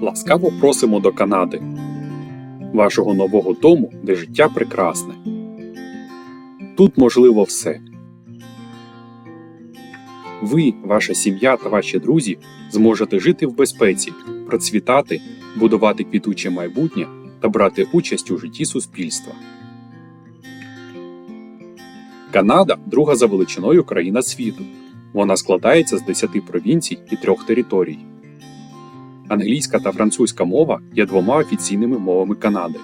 Ласкаво просимо до Канади, вашого нового дому, де життя прекрасне. Тут можливо все. Ви, ваша сім'я та ваші друзі зможете жити в безпеці, процвітати, будувати квітуче майбутнє та брати участь у житті суспільства. Канада друга за величиною країна світу. Вона складається з 10 провінцій і трьох територій. Англійська та французька мова є двома офіційними мовами Канади.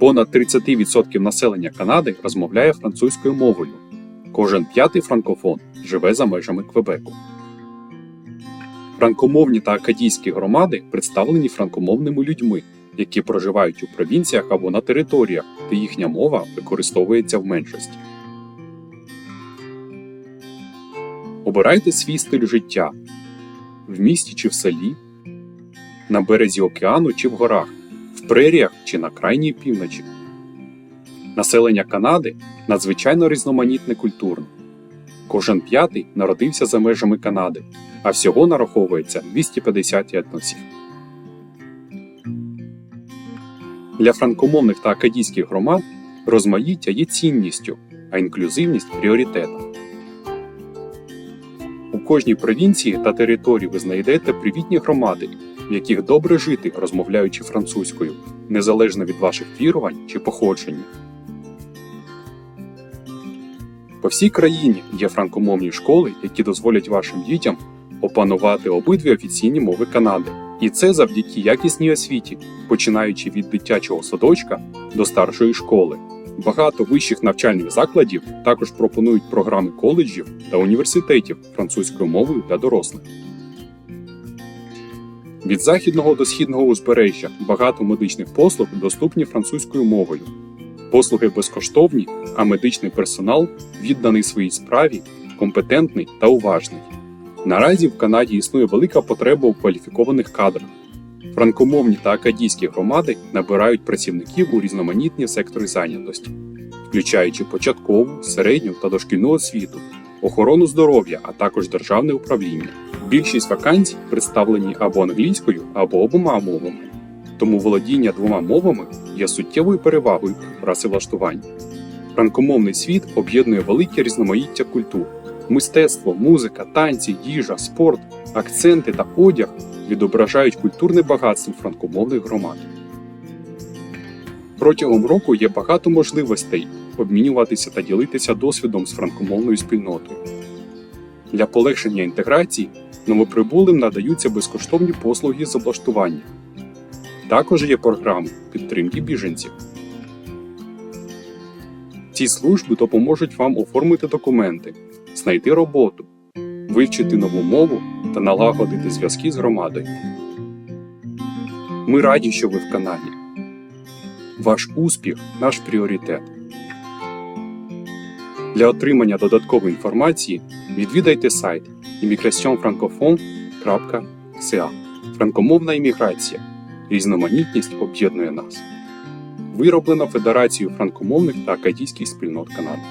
Понад 30% населення Канади розмовляє французькою мовою. Кожен п'ятий франкофон живе за межами Квебеку. Франкомовні та акадійські громади представлені франкомовними людьми, які проживають у провінціях або на територіях, де їхня мова використовується в меншості. Обирайте свій стиль життя в місті чи в селі, на березі океану чи в горах, в преріях чи на крайній півночі. Населення Канади надзвичайно різноманітне культурно. Кожен п'ятий народився за межами Канади, а всього нараховується 250 етносів. Для франкомовних та акадійських громад розмаїття є цінністю, а інклюзивність пріоритетом. У кожній провінції та території ви знайдете привітні громади, в яких добре жити, розмовляючи французькою, незалежно від ваших вірувань чи походження. По всій країні є франкомовні школи, які дозволять вашим дітям опанувати обидві офіційні мови Канади. І це завдяки якісній освіті, починаючи від дитячого садочка до старшої школи. Багато вищих навчальних закладів також пропонують програми коледжів та університетів французькою мовою для дорослих. Від західного до східного узбережжя багато медичних послуг доступні французькою мовою. Послуги безкоштовні, а медичний персонал відданий своїй справі, компетентний та уважний. Наразі в Канаді існує велика потреба у кваліфікованих кадрах. Франкомовні та акадійські громади набирають працівників у різноманітні сектори зайнятості, включаючи початкову, середню та дошкільну освіту, охорону здоров'я, а також державне управління. Більшість вакансій представлені або англійською, або обома мовами, тому володіння двома мовами є суттєвою перевагою працевлаштуванні. Франкомовний світ об'єднує велике різноманіття культур. Мистецтво, музика, танці, їжа, спорт, акценти та одяг відображають культурне багатство франкомовних громад. Протягом року є багато можливостей обмінюватися та ділитися досвідом з франкомовною спільнотою. Для полегшення інтеграції новоприбулим надаються безкоштовні послуги з облаштування. Також є програми підтримки біженців. Ці служби допоможуть вам оформити документи, знайти роботу, вивчити нову мову та налагодити зв'язки з громадою. Ми раді, що ви в Канаді. Ваш успіх наш пріоритет. Для отримання додаткової інформації відвідайте сайт immigrationfrancophone.ca Франкомовна імміграція. Різноманітність об'єднує нас. Вироблена Федерацією франкомовних та акадійських спільнот Канади.